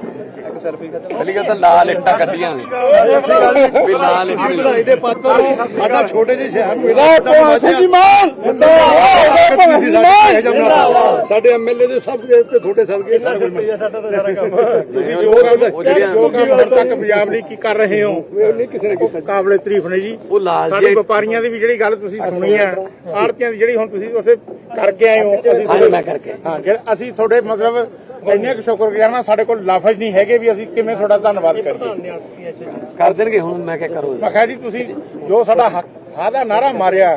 ਪਹਿਲੀ ਗੱਲ ਤਾਂ ਲਾਲ ਇੱਟਾਂ ਕੱਢੀਆਂ ਨੇ। ਵੀ ਲਾਲ ਇੱਟ ਵਧਾਈ ਦੇ ਪਾਤਰ ਸਾਡਾ ਛੋਟੇ ਜਿਹੇ ਸ਼ਹਿਰ ਨੂੰ ਸਾਡੇ ਐਮਐਲਏ ਦੇ ਸਭ ਦੇ ਉੱਤੇ ਤੁਹਾਡੇ ਸਦਕੇ ਸਾਰੇ ਜੋ ਹੁਣ ਤੱਕ ਪੰਜਾਬ ਲਈ ਕੀ ਕਰ ਰਹੇ ਹੋ? ਨਹੀਂ ਕਿਸੇ ਨੇ ਕੀਤਾ। ਕਾਬਲੇ ਤਾਰੀਫ ਨੇ ਜੀ। ਉਹ ਲਾਲ ਸਾਡੇ ਜੇ ਵਪਾਰੀਆਂ ਦੀ ਵੀ ਜਿਹੜੀ ਗੱਲ ਤੁਸੀਂ ਸੁਣੀ ਆ ਆੜਤੀਆਂ ਦੀ ਜਿਹੜੀ ਹੁਣ ਤੁਸੀਂ ਉੱਥੇ ਕਰਕੇ ਆਏ ਹੋ ਅਸੀਂ ਹਾਂਜੀ ਮੈਂ ਕਰਕੇ ਹਾਂ ਜਿਹੜਾ ਅਸੀਂ ਤੁਹਾਡੇ ਮਤਲਬ ਇੰਨੇ ਕੁ ਸ਼ੁਕਰਗੁਜ਼ਾਰ ਹਾਂ ਸਾਡੇ ਕੋਲ ਲਫ਼ਜ਼ ਨਹੀਂ ਹੈਗੇ ਵੀ ਅਸੀਂ ਕਿਵੇਂ ਤੁਹਾਡਾ ਧੰਨਵਾਦ ਕਰੀਏ। ਕਰ ਦੇਣਗੇ ਹੁਣ ਮੈਂ ਕਿਆ ਕਰੂੰ। ਮੈਂ ਕਿਹਾ ਜੀ ਤੁਸੀਂ ਜੋ ਸਾਡਾ ਹੱਕ ਦਾ ਨਾਰਾ ਮਾਰਿਆ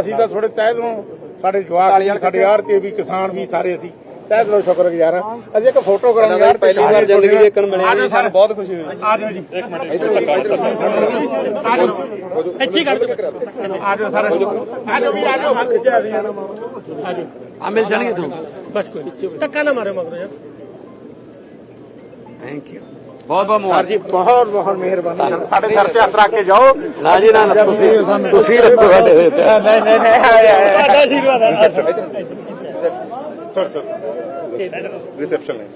ਅਸੀਂ ਤਾਂ ਤੁਹਾਡੇ ਤਹਿ ਦਿਲੋਂ ਸਾਡੇ ਜਵਾਕ ਵੀ ਸਾਡੇ ਆੜਤੀ ਵੀ ਕਿਸਾਨ ਵੀ ਸਾਰੇ ਅਸੀਂ ਤਹਿ ਦਿਲੋਂ ਸ਼ੁਕਰਗੁਜ਼ਾਰ ਹਾਂ। ਅਸੀਂ ਇੱਕ ਫੋਟੋ ਕਰਾਂਗੇ ਯਾਰ ਪਹਿਲੀ ਵਾਰ ਜ਼ਿੰਦਗੀ ਦੇ ਇੱਕ ਮਿਲਿਆ ਸਾਨੂੰ ਬਹੁਤ ਖੁਸ਼ੀ ਹੋਈ। ਆ ਜਾਓ ਜੀ। ਇੱਕ ਮਿੰਟ ਆ ਜਾਓ ਇੱਥੇ ਕਰ ਆ ਜਾਓ ਸਾਰੇ। ਆ ਜਾਓ ਵੀ ਆ ਜਾਓ ਹੱਥ ਚ ਆ ਜਾਓ ਆ ਮਿਲ ਜਾਣਗੇ ਤੁਹਾਨੂੰ ਬਸ ਕੋਈ ਨਹੀਂ ਧੱਕਾ ਨਾ ਮਾਰਿਓ ਮਗਰੋਂ ਯਾਰ। ਥੈਂਕ ਯੂ ਬਹੁਤ ਬਹੁਤ ਸਰ ਮੁਬਾਰਕ। ਜੀ ਬਹੁਤ ਬਹੁਤ ਮਿਹਰਬਾਨੀ। ਸਾਡੇ ਸਿਰ ਤੇ ਹੱਥ ਰੱਖ ਕੇ ਜਾਓ। ਨਾ ਜੀ ਨਾ ਤੁਸੀਂ ਤੁਸੀਂ ਰੱਖੋ ਸਾਡੇ ਤੇ। ਨਹੀਂ ਨਹੀਂ ਤੁਹਾਡਾ ਆਸ਼ੀਰਵਾਦ ਆ। ਸਰ ਸਰ ਰਿਸੈਪਸ਼ਨ ਹੈ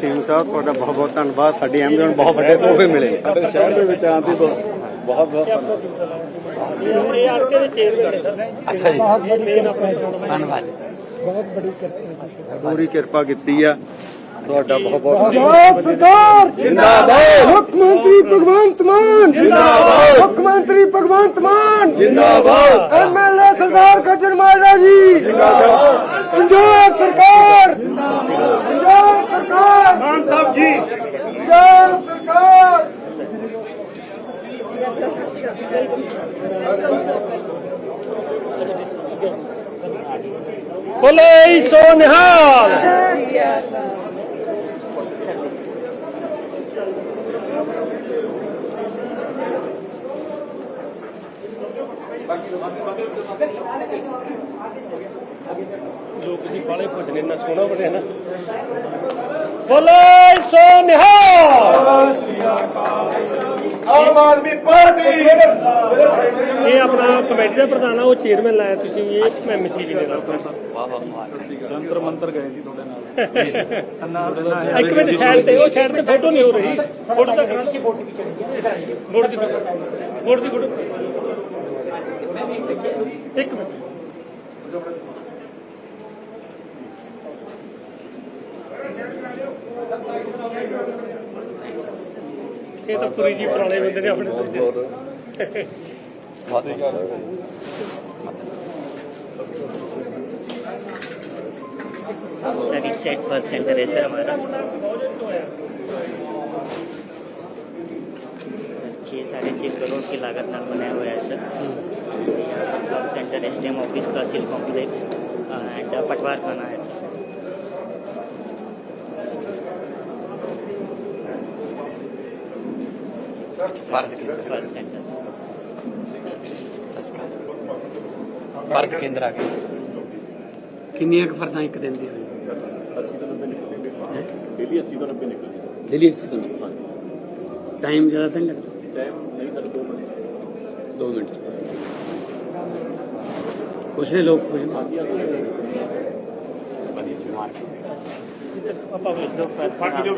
ਸਿੰਘ ਸਾਹਿਬ ਤੁਹਾਡਾ ਬਹੁਤ ਬਹੁਤ ਧੰਨਵਾਦ। ਸਾਡੀ ਐਮਐਲਏ ਨੂੰ ਬਹੁਤ ਵੱਡੇ ਤੋਹਫੇ ਮਿਲੇ। ਸਾਡੇ ਸ਼ਹਿਰ ਦੇ ਵਿੱਚ ਆਉਣ ਦੀ ਬਹੁਤ ਬਹੁਤ ਇਹ ਆਰਕੇ ਦੇ ਚੇਅਰਮੈਨ ਨੇ ਸਰ ਅੱਛਾ ਜੀ। ਮੇਨ ਆਪਣੇ ਧੰਨਵਾਦ ਜੀ। ਪੂਰੀ ਕਿਰਪਾ ਕੀਤੀ ਆ। ਤੁਹਾਡਾ ਬਹੁਤ ਬਹੁਤ ਪੰਜਾਬ ਸਰਕਾਰ! ਜਿੰਦਾਬਾਦ। ਮੁੱਖ ਮੰਤਰੀ ਭਗਵੰਤ ਮਾਨ! ਜਿੰਦਾਬਾਦ। ਮੁੱਖ ਮੰਤਰੀ ਭਗਵੰਤ ਮਾਨ! ਜਿੰਦਾਬਾਦ। ਐਮਐਲਏ ਸਰਦਾਰ ਗੱਜਣ ਮਾਜਰਾ ਜੀ! ਜਿੰਦਾਬਾਦ। ਪੰਜਾਬ ਸਰਕਾਰ! ਪੰਜਾਬ ਸਰਕਾਰ! ਮਾਨ ਸਾਹਿਬ ਜੀ। ਪੰਜਾਬ ਸਰਕਾਰ! ਬੋਲੇ ਸੋ ਨਿਹਾਲ। ਲੋਕ ਜੀ ਬਾਲੇ ਭੋਜਨ ਇੰਨਾ ਸੋਹਣਾ ਬਣਿਆ ਨਾ। ਬੋਲੇ ਸੋ ਨਿਹਾਲ। ਆਮ ਆਦਮੀ ਪਾਰਟੀ। ਇਹ ਆਪਣਾ ਕਮੇਟੀ ਦਾ ਪ੍ਰਧਾਨ ਆ ਉਹ ਚੇਅਰਮੈਨ ਲਾਇਆ ਤੁਸੀਂ ਇਹ ਮੈਂ ਮਿਸੀ ਜੀ ਨੇ ਲਾਇਆ ਬਹੁਤ ਬਹੁਤ ਮੁਬਾਰਕ ਜੰਤਰ ਮੰਤਰ ਗਏ ਸੀ ਤੁਹਾਡੇ ਨਾਲ। ਇੱਕ ਮਿੰਟ ਸਾਈਡ ਤੇ ਉਹ ਸਾਈਡ ਤੇ ਫੋਟੋ ਨਹੀਂ ਹੋ ਰਹੀ। ਫੋਟੋ ਤਾਂ ਕਰਾਂ ਕਿ ਫੋਟੋ ਮੋੜ ਦੀ ਮੋੜ ਦੀ ਫੋਟੋ ਇੱਕ ਮਿੰਟ। ਇਹ ਤਾਂ ਪੂਰੀ ਜੀ ਪੁਰਾਣੇ ਬੰਦੇ ਨੇ ਆਪਣੇ ਤੋਂ ਬਹੁਤ ਬਹੁਤ सर इस सेट फर्स्ट सेंटर है सर हमारा छः साढ़े छः करोड़ की लागत ਨਾਲ बनाया हुआ है सर यहाँ पर क्लब सेंटर एस ऑफिस का सिल कॉम्प्लेक्स एंड पटवार खाना है ਫਰਦ ਕੇਂਦਰ ਆ ਗਿਆ ਕਿੰਨੀਆਂ ਕੁ ਫਰਦਾਂ ਇੱਕ ਦਿਨ ਦੀ ਦਿੱਲੀ 80 ਤੋਂ 90 ਨਿਕਲਦੀ ਟਾਈਮ ਜ਼ਿਆਦਾ ਤਾਂ ਲੱਗਦਾ? ਟਾਈਮ ਨਹੀਂ ਸਰ 2 ਮਿੰਟ। 2 ਮਿੰਟ ਕੁਛ ਨੇ ਲੋਕ ਕੁਛ ਆਪਾਂ ਦੋ ਫ਼ਰਕ ਵੀਡੀਓ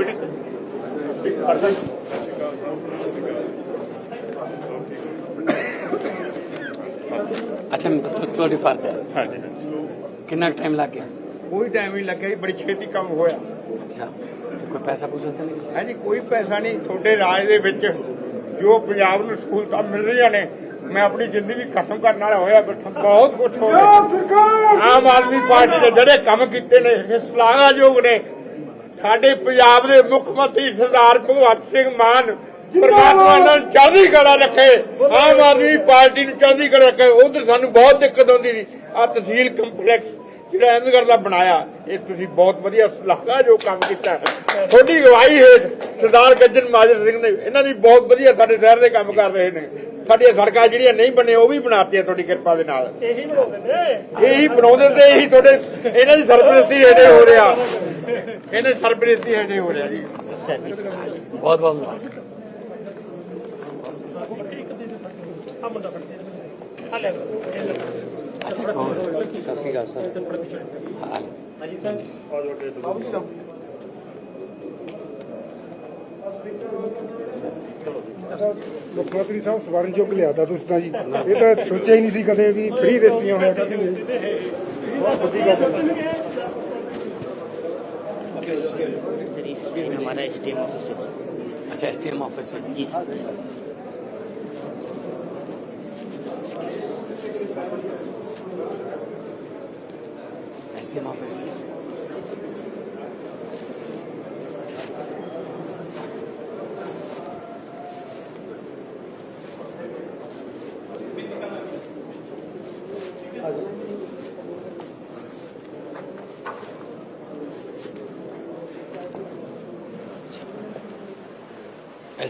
ਅੱਛਾ ਮੈਂ ਤੁ- ਤੁਹਾਡੀ ਫਰਦ ਹੈ। ਹਾਂਜੀ ਕਿੰਨਾ ਟਾਈਮ ਲੱਗ ਗਿਆ? ਕੋਈ ਟਾਈਮ ਨਹੀਂ ਲੱਗਿਆ ਜੀ ਬੜੀ ਛੇਤੀ ਕੰਮ ਹੋਇਆ। ਅੱਛਾ ਤੇ ਕੋਈ ਪੈਸਾ ਪੂਸਾ ਤਾਂ ਨਹੀਂ ਕਿਸੇ ਹੈ ਜੀ ਕੋਈ ਪੈਸਾ ਨਹੀਂ। ਤੁਹਾਡੇ ਰਾਜ ਦੇ ਵਿੱਚ ਜੋ ਪੰਜਾਬ ਨੂੰ ਸਹੂਲਤਾਂ ਮਿਲ ਰਹੀਆਂ ਨੇ ਮੈਂ ਆਪਣੀ ਜ਼ਿੰਦਗੀ ਖਤਮ ਕਰਨ ਵਾਲਾ ਹੋਇਆ ਬੈਠਾ ਬਹੁਤ ਕੁਝ ਹੋ ਸਰਕਾਰ! ਆਮ ਆਦਮੀ ਪਾਰਟੀ ਦੇ ਜਿਹੜੇ ਕੰਮ ਕੀਤੇ ਨੇ ਇਹ ਸ਼ਲਾਘਾਯੋਗ ਨੇ। ਸਾਡੇ ਪੰਜਾਬ ਦੇ ਮੁੱਖ ਮੰਤਰੀ ਸਰਦਾਰ ਭਗਵੰਤ ਸਿੰਘ ਮਾਨ ਪਰਮਾਤਮਾ ਇਹਨਾਂ ਨੂੰ ਚੜ੍ਹਦੀ ਕਲਾ ਰੱਖੇ ਆਮ ਆਦਮੀ ਪਾਰਟੀ ਨੂੰ ਚੜ੍ਹਦੀ ਕਲਾ ਰੱਖੇ। ਉਧਰ ਸਾਨੂੰ ਬਹੁਤ ਦਿੱਕਤ ਆਉਂਦੀ ਸੀ। ਆ ਤਹਿਸੀਲ ਕੰਪਲੈਕਸ ਜਿਹੜਾ ਅਹਿਮਦਗੜ੍ਹ ਦਾ ਬਣਾਇਆ ਇਹ ਤੁਸੀਂ ਬਹੁਤ ਵਧੀਆ ਸ਼ਲਾਘਾਯੋਗ ਕੰਮ ਕੀਤਾ। ਤੁਹਾਡੀ ਅਗਵਾਈ ਹੇਠ ਸਰਦਾਰ ਗੱਜਨ ਮਾਜਰ ਸਿੰਘ ਨੇ ਇਹਨਾਂ ਦੀ ਬਹੁਤ ਵਧੀਆ ਸਾਡੇ ਸ਼ਹਿਰ ਦੇ ਕੰਮ ਕਰ ਰਹੇ ਨੇ। ਸਾਡੀਆਂ ਸੜਕਾਂ ਜਿਹੜੀਆਂ ਨਹੀਂ ਬਣੀਆਂ ਉਹ ਵੀ ਬਣਾਤੀਆਂ ਤੁਹਾਡੀ ਕਿਰਪਾ ਦੇ ਨਾਲ। ਇਹੀ ਬਣਾਉਂਦੇ ਨੇ? ਇਹੀ ਬਣਾਉਂਦੇ ਤੇ ਇਹੀ ਤੁਹਾਡੇ ਇਹਨਾਂ ਦੀ ਸਰਪ੍ਰਸਤੀ ਹੇਠੇ ਹੋ ਰਿਹਾ। ਇਹਨਾਂ ਦੀ ਸਰਪ੍ਰਸਤੀ ਹੇਠੇ ਹੋ ਰਿਹਾ ਜੀ। ਬਹੁਤ ਬਹੁਤ ਮੁਬਾਰਕ ਆ ਮੁੰਡਾ ਫੜ ਕੇ ਆ ਲੈ ਅੱਛਾ ਹੋਰ ਸਤਿ ਸ਼੍ਰੀ ਅਕਾਲ ਸਰ ਹਾਂ ਮੁੱਖ ਮੰਤਰੀ ਸਾਹਿਬ ਸਵਰਨਯੋਗ ਲਿਆਦਾ ਤੁਸੀਂ ਤਾਂ ਜੀ ਇਹ ਤਾਂ ਸੋਚਿਆ ਹੀ ਨਹੀਂ ਸੀ ਕਦੇ ਵੀ ਫ੍ਰੀ ਰਜਿਸਟਰੀਆਂ ਹੋਇਆ ਕਰਨਗੀਆਂ ਬਹੁਤ ਵੱਡੀ ਗੱਲ ਹੈ सर इस दिन हमारा एस डी एम ऑफिस है सर। अच्छा एस ऑफिस में जी सर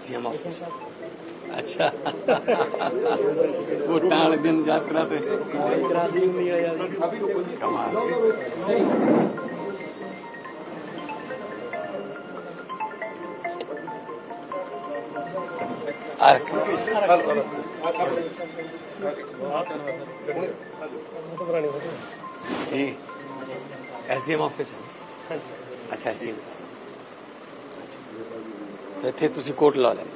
dizer uma coisa. ਅੱਛਾ। ਵੋਟਾਂ ਵਾਲੇ ਦਿਨ ਯਾਤਰਾ ਤੇ। ਯਾਤਰਾ ਦੀ ਨਹੀਂ ਆਇਆ ਕਮਾਲ ਆਰ ਇਹ ਐਸਡੀਐਮ ਆਫਿਸ ਹੈ। ਅੱਛਾ, ਐਸਡੀਐਮ ਸਾਹਿਬ। ਤੇ ਇੱਥੇ ਤੁਸੀਂ ਕੋਟ ਲਾ ਲੈਣਾ।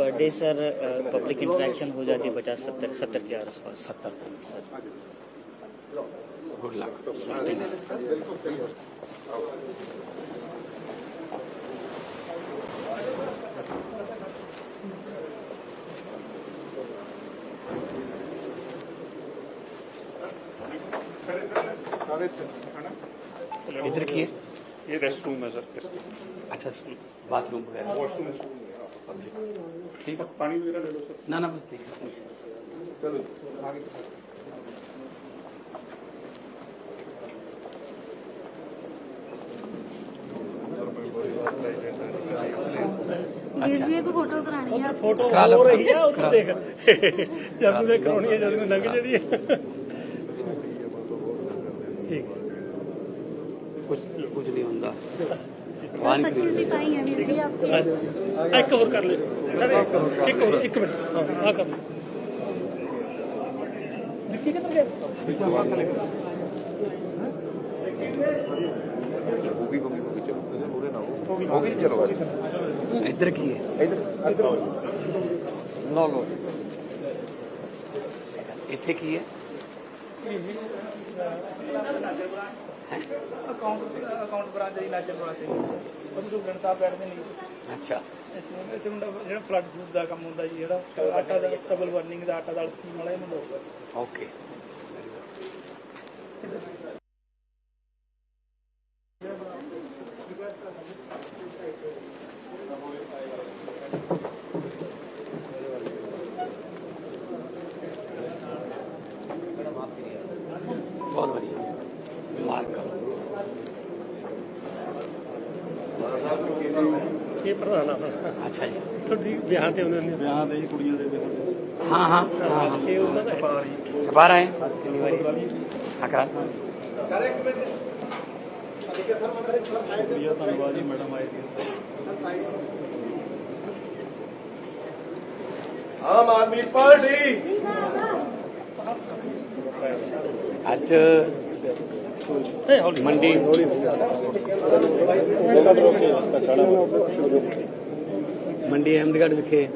Per day sir public interaction हो जाती है पचास सत्तर सत्तर के आसपास। सत्तर। गुड लक इधर की है ये रेस्ट रूम है सर अच्छा बाथरूम वगैरह। वॉशरूम ਠੀਕ ਆ। ਪਾਣੀ ਵਗੈਰਾ ਲੈ ਲਓ ਨਾ ਨਾ ਬਸ ਠੀਕ ਆ। ਚਲੋ। ਜੀ ਇੱਕ ਫੋਟੋ ਕਰਾਣੀ ਆ। ਫੋਟੋ ਹੋ ਰਹੀ ਆ ਉਹ ਦੇਖ। ਜਦ ਨੂੰ ਦੇਖ ਕਰਾਉਣੀ ਹੈ ਜਿਹੜੀ ਠੀਕ ਕੁਝ ਕੁਝ ਨਹੀਂ ਹੁੰਦਾ। भगवान ਸੱਚੀ की ਸਿਪਾਹੀ ਹੈ ਵੀਰ ਜੀ ਆਪਕੇ ਹੈ ਇੱਕ ਹੋਰ ਕਰ ਲੈ ਸਰ ਇੱਕ ਹੋਰ ਇੱਕ ਹੋਰ ਇੱਕ ਮਿੰਟ ਹਾਂ ਆ ਕਰ ਲੈ ਵਿੱਕੀ ਕਿੱਧਰ ਗਿਆ इधर की है ਲਓ ਲਓ ਇੱਥੇ ਕੀ ਹੈ ਅਕਾਊਂਟ ਅਕਾਊਂਟ ਬ੍ਰਾਂਚ ਦੀ ਲਾਜਰ ਬਣਾਤੇ ਉਹ ਸੁਖਣ ਸਾਹਿਬ ਬੈਠਦੇ ਨੇ। ਅੱਛਾ। ਇੱਥੇ ਮੁੰਡਾ ਜਿਹੜਾ ਫਲੱਡ ਫੂਡ ਦਾ ਕੰਮ ਹੁੰਦਾ ਜੀ ਜਿਹੜਾ ਆਟਾ ਦਾ ਸਟੇਬਲ ਵਰਨਿੰਗ ਦਾ ਆਟਾ ਦਾ ਸਕੀਮ ਵਾਲਾ ਇਹ ਮੁੰਡਾ ਹੋਊਗਾ ਓਕੇ ਬਹੁਤ ਵਧੀਆ ਮਾਰਕ ਕਰੋ ਇਹ ਪ੍ਰਧਾਨ ਆ? ਅੱਛਾ ਜੀ। ਤੁਹਾਡੀ ਵਿਆਹ ਤੇ ਉਹਨਾਂ ਨੇ ਵਿਆਹ ਦੇ ਕੁੜੀਆਂ ਦੇ ਵਿਆਹ ਹਾਂ ਹਾਂ। ਹਾਂ ਹਾਂ। ਇਹ ਉਹਨਾਂ ਦਾ? ਹੈ। ਛਪਾ ਰਹੇ ਕਿੰਨੀ ਵਾਰੀ ਹਾਂ ਕਰਾ। ਕੁੜੀਆਂ ਧੰਨਵਾਦ ਜੀ ਮੈਡਮ ਆਏ ਸੀ। ਆਮ ਆਦਮੀ ਪਾਰਟੀ। ਅੱਜ ਮੰਡੀ ਮੰਡੀ ਅਹਿਮਦਗੜ੍ਹ ਵਿਖੇ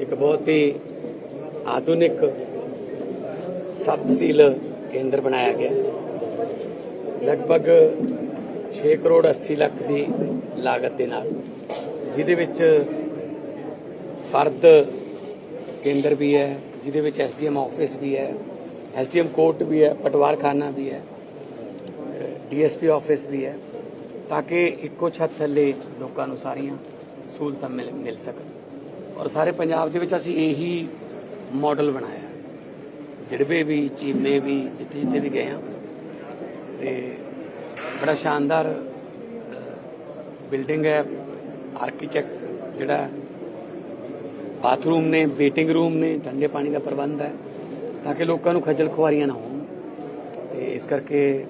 ਇੱਕ ਬਹੁਤ ਹੀ ਆਧੁਨਿਕ ਸਬ ਕੇਂਦਰ ਬਣਾਇਆ ਗਿਆ। ਲਗਭਗ 6 ਕਰੋੜ 80 ਲੱਖ ਦੀ ਲਾਗਤ ਦੇ ਨਾਲ, ਜਿਹਦੇ ਵਿੱਚ ਫਰਦ ਕੇਂਦਰ ਵੀ ਹੈ, ਜਿਹਦੇ ਵਿੱਚ ਐਸਡੀਐਮ ਆਫਿਸ ਵੀ ਹੈ, ਐਸਡੀਐਮ ਕੋਰਟ ਵੀ ਹੈ, ਪਟਵਾਰਖਾਨਾ ਵੀ ਹੈ। ਡੀਐਸਪੀ ਆਫਿਸ ਵੀ ਹੈ, ਤਾਂ ਕਿ ਇੱਕੋ ਛੱਤ ਥੱਲੇ ਲੋਕਾਂ ਨੂੰ ਸਾਰੀਆਂ ਸਹੂਲਤਾਂ ਮਿਲ ਮਿਲ ਸਕਣ। ਔਰ ਸਾਰੇ ਪੰਜਾਬ ਦੇ ਵਿੱਚ ਅਸੀਂ ਇਹੀ ਮਾਡਲ ਬਣਾਇਆ। ਦਿੜਬੇ ਵੀ, ਚੀਮੇ ਵੀ, ਜਿੱਥੇ ਜਿੱਥੇ ਵੀ ਗਏ ਹਾਂ। ਤੇ ਬੜਾ ਸ਼ਾਨਦਾਰ ਬਿਲਡਿੰਗ ਹੈ ਆਰਕੀਟੈਕਟ ਜਿਹੜਾ ਬਾਥਰੂਮ ਨੇ ਵੇਟਿੰਗ ਰੂਮ ਨੇ, ਠੰਡੇ ਪਾਣੀ ਦਾ ਪ੍ਰਬੰਧ ਹੈ, ਤਾਂ ਕਿ ਲੋਕਾਂ ਨੂੰ ਖੱਜਲ ਖੁਆਰੀਆਂ ਨਾ ਹੋਣ। ਤੇ ਇਸ ਕਰਕੇ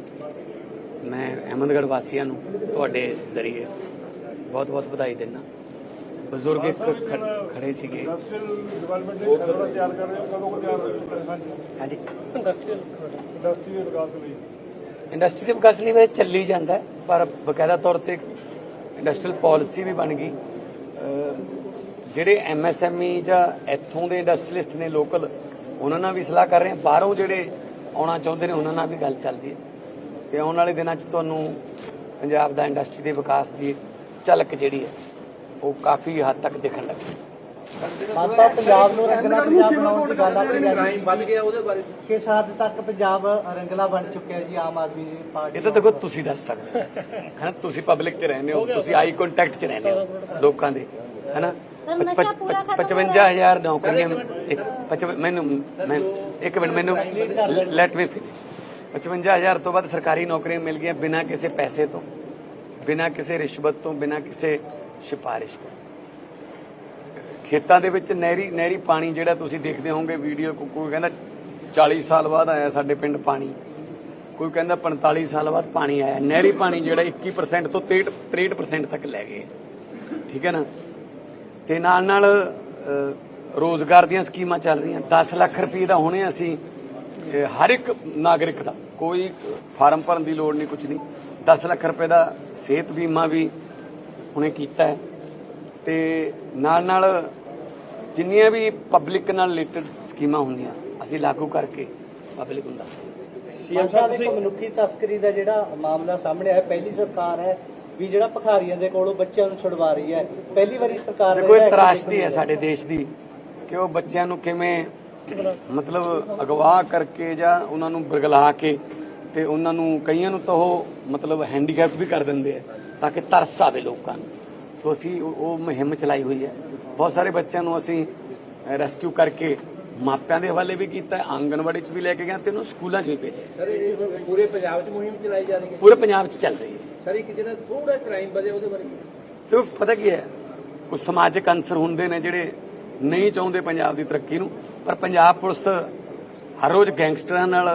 ਮੈਂ ਅਹਿਮਦਗੜ੍ਹ ਵਾਸੀਆਂ ਨੂੰ ਤੁਹਾਡੇ ਜ਼ਰੀਏ ਬਹੁਤ ਬਹੁਤ ਵਧਾਈ ਦਿੰਦਾ। ਬਜ਼ੁਰਗ ਇੱਕ ਖੜੇ ਸੀਗੇ। ਹਾਂਜੀ। ਇੰਡਸਟਰੀ ਦੇ ਵਿਕਾਸ ਲਈ ਇੰਡਸਟਰੀ ਵੈਸੇ ਚੱਲੀ ਜਾਂਦਾ ਪਰ ਬਕਾਇਦਾ ਤੌਰ ਤੇ ਇੰਡਸਟਰੀਅਲ ਪਾਲਿਸੀ ਵੀ ਬਣ ਗਈ। ਅਹ ਜਿਹੜੇ ਐਮਐਸਐਮਈ ਜਾਂ ਇੱਥੋਂ ਦੇ ਇੰਡਸਟਰੀਲਿਸਟ ਨੇ ਲੋਕਲ, ਉਹਨਾਂ ਨਾਲ ਵੀ ਸਲਾਹ ਕਰ ਰਹੇ ਹਾਂ। ਬਾਹਰੋਂ ਜਿਹੜੇ ਆਉਣਾ ਚਾਹੁੰਦੇ ਨੇ, ਉਹਨਾਂ ਨਾਲ ਵੀ ਗੱਲ ਚੱਲਦੀ ਹੈ। ਤੇ ਆਉਣ ਵਾਲੇ ਦਿਨਾਂ 'ਚ ਤੁਹਾਨੂੰ ਪੰਜਾਬ ਦਾ ਇੰਡਸਟਰੀ ਦੇ ਵਿਕਾਸ ਦੀ ਝਲਕ ਜਿਹੜੀ ਹੈ ਉਹ ਕਾਫੀ ਹੱਦ ਤੱਕ ਦਿਖਣ ਲੱਗੀ। ਮਾਤਾ ਪੰਜਾਬ ਨੂੰ ਰੰਗਲਾ ਪੰਜਾਬ ਬਣਾਉਣ ਦੀ ਗੱਲ ਆਖੀ ਜਾ ਰਹੀ ਵੱਧ ਗਿਆ ਉਹਦੇ ਬਾਰੇ। ਕਿਸ ਹੱਦ ਤੱਕ ਪੰਜਾਬ ਰੰਗਲਾ ਬਣ ਚੁੱਕਿਆ ਜੀ ਆਮ ਆਦਮੀ ਪਾਰਟੀ ਇਹ ਤਾਂ ਦੇਖੋ ਤੁਸੀਂ ਦੱਸ ਸਕਦੇ ਹੋ। ਹੈਨਾ ਤੁਸੀਂ ਪਬਲਿਕ 'ਚ ਰਹਿੰਦੇ ਹੋ ਤੁਸੀਂ ਆਈ ਕੰਟੈਕਟ 'ਚ ਰਹਿੰਦੇ ਹੋ ਲੋਕਾਂ ਦੇ ਹੈਨਾ ਸਰ, ਨਸ਼ਾ ਪੂਰਾ ਖਤਮ 55000 ਨੌਕਰੀਆਂ ਮੈਨੂੰ ਮੈਂ ਇੱਕ ਮਿੰਟ ਮੈਨੂੰ ਲੈਟ ਮੀ ਫਿਨਿਸ਼ 55000 ਤੋਂ ਬਾਅਦ ਸਰਕਾਰੀ ਨੌਕਰੀਆਂ ਮਿਲ ਗਈਆਂ ਬਿਨਾਂ ਕਿਸੇ ਪੈਸੇ ਤੋਂ ਬਿਨਾਂ ਕਿਸੇ ਰਿਸ਼ਵਤ ਤੋਂ ਬਿਨਾਂ ਕਿਸੇ ਸਿਫਾਰਿਸ਼ ਤੋਂ। ਖੇਤਾਂ ਦੇ ਵਿੱਚ ਨਹਿਰੀ ਨਹਿਰੀ ਪਾਣੀ ਜਿਹੜਾ ਤੁਸੀਂ ਦੇਖਦੇ ਹੋਵੋਗੇ ਵੀਡੀਓ ਕੋਈ ਕਹਿੰਦਾ 40 ਸਾਲ ਬਾਅਦ ਆਇਆ ਸਾਡੇ ਪਿੰਡ ਪਾਣੀ ਕੋਈ ਕਹਿੰਦਾ 45 ਸਾਲ ਬਾਅਦ ਪਾਣੀ ਆਇਆ। ਨਹਿਰੀ ਪਾਣੀ ਜਿਹੜਾ 21% ਤੋਂ 63 63% ਤੱਕ ਲੈ ਗਏ। ਠੀਕ ਹੈ ਨਾ? ਤੇ ਨਾਲ ਨਾਲ ਅ, ਰੋਜ਼ਗਾਰ ਦੀਆਂ ਸਕੀਮਾਂ ਚੱਲ ਰਹੀਆਂ। 10 ਲੱਖ ਰੁਪਏ ਦਾ ਹੁਣੇ ਅਸੀਂ ਹਰ ਇੱਕ ਨਾਗਰਿਕ ਦਾ ਕੋਈ ਫਾਰਮ ਭਰਨ ਦੀ ਲੋੜ ਨਹੀਂ ਕੁਝ ਨਹੀਂ। 10 ਲੱਖ ਰੁਪਏ ਦਾ ਸਿਹਤ ਬੀਮਾ ਵੀ ਹੁਣੇ ਕੀਤਾ ਹੈ। ਤੇ ਨਾਲ ਨਾਲ ਜਿੰਨੀਆਂ ਵੀ ਪਬਲਿਕ ਨਾਲ ਰਿਲੇਟਡ ਸਕੀਮਾਂ ਹੁੰਦੀਆਂ ਅਸੀਂ ਲਾਗੂ ਕਰਕੇ ਪਬਲਿਕ ਨੂੰ ਦੱਸ ਸੀਐਮ ਸਾਹਿਬ ਇੱਕ ਮਨੁੱਖੀ ਤਸਕਰੀ ਦਾ ਜਿਹੜਾ ਮਾਮਲਾ ਸਾਹਮਣੇ ਆਇਆ ਪਹਿਲੀ ਸਰਕਾਰ ਹੈ ਵੀ ਜਿਹੜਾ ਭਖਾਰੀਆਂ ਦੇ ਕੋਲੋਂ ਬੱਚਿਆਂ ਨੂੰ ਛੁਡਵਾ ਰਹੀ ਹੈ। ਪਹਿਲੀ ਵਾਰੀ ਸਰਕਾਰ ਨੇ ਜਿਹੜਾ ਤਰਾਸ਼ਦੀ ਹੈ ਸਾਡੇ ਦੇਸ਼ ਦੀ ਕਿ ਉਹ ਬੱਚਿਆਂ ਨੂੰ ਕਿਵੇਂ ਮਤਲਬ ਅਗਵਾ ਕਰਕੇ ਜਾਂ ਉਹਨਾਂ ਨੂੰ ਬਰਗਲਾ ਕੇ ਤੇ ਉਹਨਾਂ ਨੂੰ ਕਈਆਂ ਨੂੰ ਤਾਂ ਉਹ ਮਤਲਬ ਹੈਂਡੀਕੈਪ ਵੀ ਕਰ ਦਿੰਦੇ ਆ ਤਾਂ ਕਿ ਤਰਸ ਆਵੇ ਲੋਕਾਂ ਨੂੰ। ਸੋ ਅਸੀਂ ਉਹ ਮੁਹਿੰਮ ਚਲਾਈ ਹੋਈ ਹੈ। ਬਹੁਤ ਸਾਰੇ ਬੱਚਿਆਂ ਨੂੰ ਅਸੀਂ ਰੈਸਕਿਊ ਕਰਕੇ ਮਾਪਿਆਂ ਦੇ ਹਵਾਲੇ ਵੀ ਕੀਤਾ ਹੈ, ਆਂਗਣਵਾੜੀ 'ਚ ਵੀ ਲੈ ਕੇ ਗਏ ਤੇ ਉਹਨੂੰ ਸਕੂਲਾਂ 'ਚ ਵੀ ਭੇਜਿਆ। ਸਰ ਇਹ ਪੂਰੇ ਪੰਜਾਬ 'ਚ ਮੁਹਿੰਮ ਚਲਾਈ ਜਾ ਰਹੀ ਹੈ? ਪੂਰੇ ਪੰਜਾਬ 'ਚ ਚੱਲ ਰਹੀ ਹੈ। ਸਰ ਇੱਕ ਜਿਹੜਾ ਥੋੜਾ ਕ੍ਰਾਈਮ ਵਧਿਆ ਉਹਦੇ ਬਾਰੇ ਤੇ ਪਤਾ ਕੀ ਹੈ? ਕੁਝ ਸਮਾਜਿਕ ਅੰਸਰ ਹੁੰਦੇ ਨੇ ਜਿਹੜੇ ਨਹੀਂ ਚਾਹੁੰਦੇ ਪੰਜਾਬ ਦੀ ਤਰੱਕੀ ਨੂੰ। ਪਰ ਪੰਜਾਬ ਪੁਲਿਸ ਹਰ ਰੋਜ਼ ਗੈਂਗਸਟਰਾਂ ਨਾਲ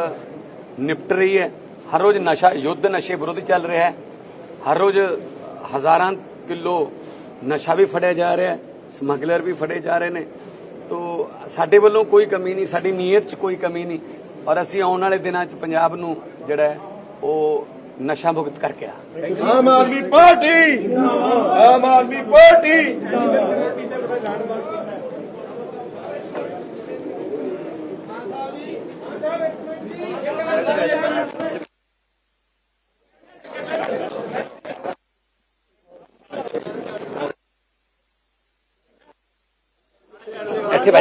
ਨਿਪਟ ਰਹੀ ਹੈ। ਹਰ ਰੋਜ਼ ਨਸ਼ਾ, ਯੁੱਧ ਨਸ਼ੇ ਵਿਰੁੱਧ ਚੱਲ ਰਿਹਾ ਹੈ। ਹਰ ਰੋਜ਼ ਹਜ਼ਾਰਾਂ ਕਿਲੋ ਨਸ਼ਾ ਵੀ ਫੜਿਆ ਜਾ ਰਿਹਾ ਹੈ। ਸਮਗਲਰ ਵੀ ਫੜੇ ਜਾ ਰਹੇ ਨੇ। ਤੋ ਸਾਡੇ ਵੱਲੋਂ ਕੋਈ ਕਮੀ ਨਹੀਂ, ਸਾਡੀ ਨੀਅਤ 'ਚ ਕੋਈ ਕਮੀ ਨਹੀਂ। ਔਰ ਅਸੀਂ ਆਉਣ ਵਾਲੇ ਦਿਨਾਂ 'ਚ ਪੰਜਾਬ ਨੂੰ ਜਿਹੜਾ ਉਹ ਨਸ਼ਾ ਮੁਕਤ ਕਰਕੇ ਆ। ਆਮ ਆਦਮੀ ਪਾਰਟੀ! ਆਮ ਆਦਮੀ ਪਾਰਟੀ!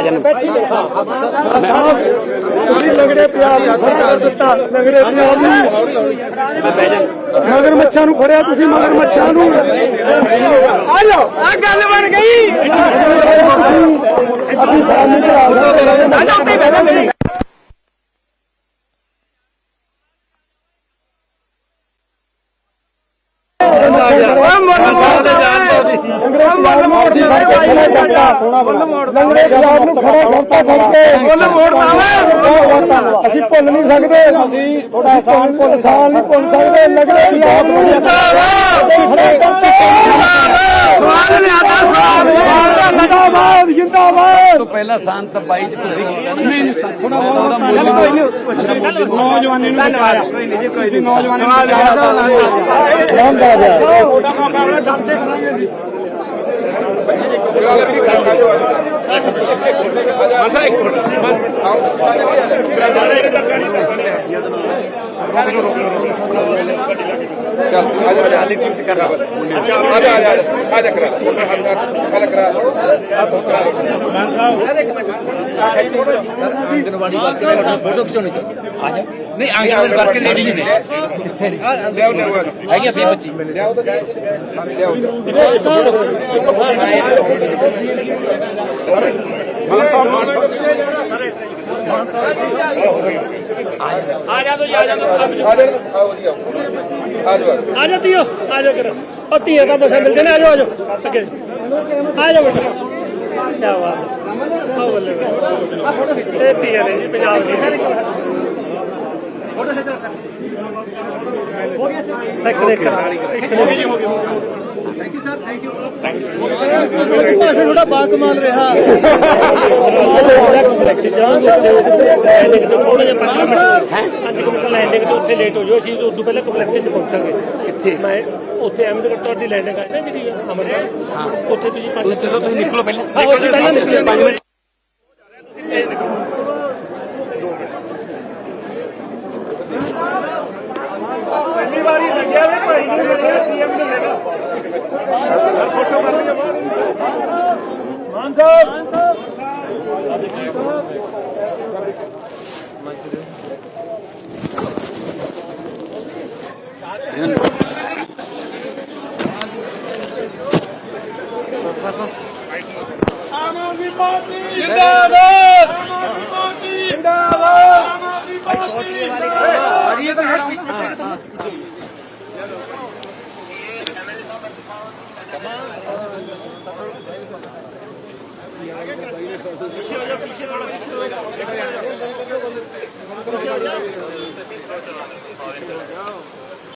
ਜਾਣਾ ਤੁਸੀਂ ਲੰਗੜੇ ਪੰਜਾਬ ਕਰ ਦਿੱਤਾ। ਲੰਗੜੇ ਪੰਜਾਬ ਨੂੰ ਮੈਂ ਬਹਿ ਜਾਣਾ ਮਗਰ ਮੱਛਾਂ ਨੂੰ ਫੜਿਆ ਤੁਸੀਂ ਮਗਰ ਮੱਛਾਂ ਨੂੰ। ਆ ਜਾਓ ਆ ਗੱਲ ਬਣ ਗਈ। ਅਸੀਂ ਸਾਹਮਣੇ ਕਰਾ ਦਾਂਗੇ ਲੰਗੜੇ ਪੰਜਾਬ ਨੂੰ ਖੜਾ ਕਰਤਾ ਕਰਕੇ ਮੁੱਲ ਮੋੜਦਾ ਵਾ ਅਸੀਂ ਭੁੱਲ ਨਹੀਂ ਸਕਦੇ। ਅਸੀਂ ਥੋੜਾ ਆਸਾਨ ਭੁੱਲ ਸਾਲ ਨਹੀਂ ਭੁੱਲ ਸਕਦੇ। ਲੰਗੜੇ ਪੰਜਾਬ ਨੂੰ ਜਿੰਦਾਬਾਦ। ਜਿੰਦਾਬਾਦ। ਤੋਂ ਪਹਿਲਾਂ ਸਾਨ ਤਾਂ 22 ਚ ਤੁਸੀਂ ਕੀਤਾ ਨਾ। ਨਹੀਂ ਥੋੜਾ ਮੁੱਲ ਨੌਜਵਾਨੀ ਨੂੰ ਬਚਾਇਆ ਤੁਸੀਂ ਨੌਜਵਾਨੀ ਨੂੰ ਬਿਰਾਦਰ ਵੀ ਕਰਨਾ ਜੋ ਅੱਜ ਮਸਾ ਇੱਕ ਮਿੰਟ ਬਸ ਆਓ ਬਿਰਾਦਰ ਰਿਐਲਿਟੀ ਚ ਕਰਨਾ ਆਂਗਨਵਾੜੀ ਵਰਕਰ ਨੇ ਫੋਟੋ ਖਿਚਾਉਣੀ ਆ ਜਾ ਨਹੀਂ ਆਂਗਨਵਾੜੀ ਵਰਕਰ ਲੇਡੀਜ਼ ਨੇ ਕਿੱਥੇ ਨੇ ਹੈਗੀ ਆਪਣੀ ਬੱਚੀ ਆ ਜਾ ਤੋ ਜਾ ਜਾ ਆ ਜਾ ਤੀਓ ਆ ਜਾ ਕਰ ਉਹ ਧੀਆਂ ਦਾ ਬਸਾ ਮਿਲਦੇ ਨੇ ਆ ਜਾਓ ਆ ਜਾਓ ਅੱਗੇ ਆ ਜਾਓ ਬੇਟਾ ਕੀ ਬਾਤ ਹੈ ਆ ਬੱਲੇ ਬੱਲੇ। ਇਹ ਧੀਆਂ ਨੇ ਜੀ ਪੰਜਾਬ ਦੀ ਦੇਖ ਦੇਖ thank you sir thank you ਭਾਸ਼ਣ ਥੋੜਾ ਬਾਕਮਾਲ ਰਿਹਾ ਲੈਂਡਿੰਗ ਤੋਂ ਥੋੜਾ ਜਿਹਾ ਪੰਜ ਮਿੰਟ ਹੈ 5 ਮਿੰਟ ਲੈਂਡਿੰਗ ਤੋਂ ਉੱਥੇ ਲੇਟ ਹੋ ਜਾਓ ਅਸੀਂ ਉਦੋਂ ਪਹਿਲਾਂ ਕੰਪਲੈਕਸ 'ਚ ਪਹੁੰਚਾਂਗੇ ਕਿੱਥੇ ਮੈਂ ਉੱਥੇ ਅਹਿਮਦਗੜ੍ਹ ਤੁਹਾਡੀ ਲੈਂਡਿੰਗ ਹੈ ਨਾ ਜਿਹੜੀ ਅਮਰਨਾਥ ਹਾਂ ਉੱਥੇ ਤੁਸੀਂ ਚਲੋ ਤੁਸੀਂ ਨਿਕਲੋ ਪਹਿਲਾਂ ਹਾਂ ਮਿੰਟ ਲੱਗਿਆ ਵੇ ਭਾਈ ਨੂੰ ਮਿਲਿਆ ਸੀਐਮ ਨੂੰ ਮਿਲਿਆ ਫੋਟੋ ਕਰ ਲਈਏ ਮਾਨ ਸਾਹਿਬ ਮਾਨ ਸਾਹਿਬ पीछे हो जाओ पीछे थोड़ा पीछे हो जाओ पीछे हो जाओ